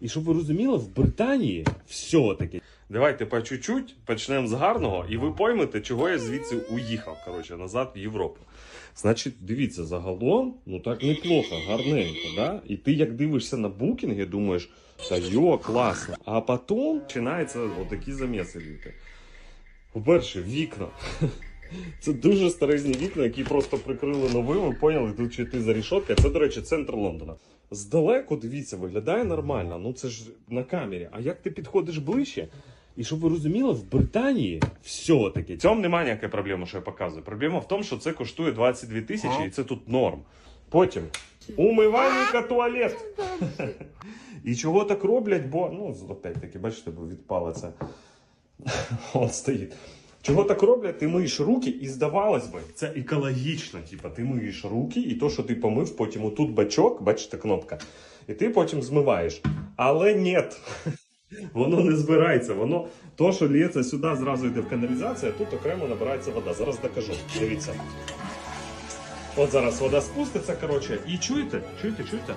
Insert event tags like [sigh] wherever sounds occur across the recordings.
І щоб ви розуміли, в Британії все-таки. Давайте по чуть-чуть почнемо з гарного, і ви поймете, чого я звідси уїхав, коротше, назад в Європу. Значить, дивіться, загалом, ну так неплохо, гарненько, да? І ти як дивишся на букінги, думаєш, та йо, класно. А потім починаються отакі заміси. По-перше, вікна. Це дуже старезні вікна, які просто прикрили новими, поняли, тут чи ти за рішоткою. Це, до речі, центр Лондона. Здалеку, дивіться, виглядає нормально, ну це ж на камері. А як ти підходиш ближче? І щоб ви розуміли, в Британії все-таки. В цьому немає ніякої проблеми, що я показую. Проблема в тому, що це коштує 22 тисячі, і це тут норм. Потім умивальника туалет. І чого так роблять, бо, ну, опять-таки, бачите, бо відпала це. [laughs] Он стоїть. Чого так роблять? Ти миєш руки, і здавалось би, це екологічно. Типа, ти миєш руки, і то, що ти помив, потім отут бачок, бачите, кнопка, і ти потім змиваєш. Але ні. [laughs] Воно не збирається. Воно то, що лється сюди, зразу йде в каналізацію, а тут окремо набирається вода. Зараз докажу. Дивіться. От зараз вода спуститься, коротше, і чуєте? Чуєте, чуєте?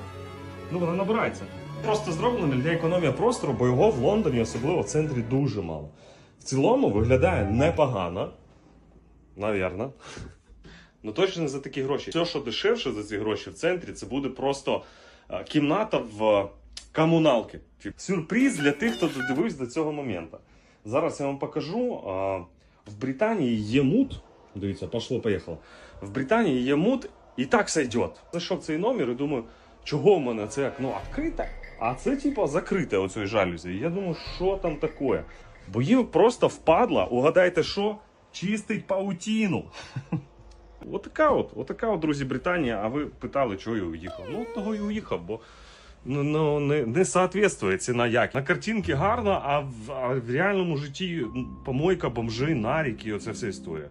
Ну, вона набирається. Просто зроблено для економії простору, бо його в Лондоні, особливо в центрі, дуже мало. В цілому виглядає непогано. Навірно. Ну точно не за такі гроші. Все, що дешевше за ці гроші в центрі, це буде просто е, кімната в е, комуналки. Сюрприз для тих, хто додивився до цього моменту. Зараз я вам покажу. е, В Британії є мут. Дивіться, пошло, поїхало. В Британії є мут, і так сойдет. Зайшов цей номер і думаю, чого в мене це окно відкрите, а це типа закрите оцею жалюзі. Я думаю, що там таке? Бо їм просто впадла, угадайте що? Чистить паутіну. [laughs] Отака от, отака от, друзі, Британія. А ви питали, чого я уїхав? Ну, того і уїхав, бо ну, ну, не, не соответствує ціна як. На картинці гарно, а в, а в реальному житті помойка, бомжи, наріки, оця вся історія.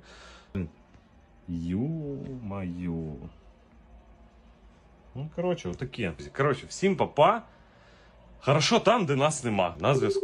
Ю-маю. Ну, коротше, отаке. Коротше, всім папа. Хорошо там, де нас нема. На зв'язку.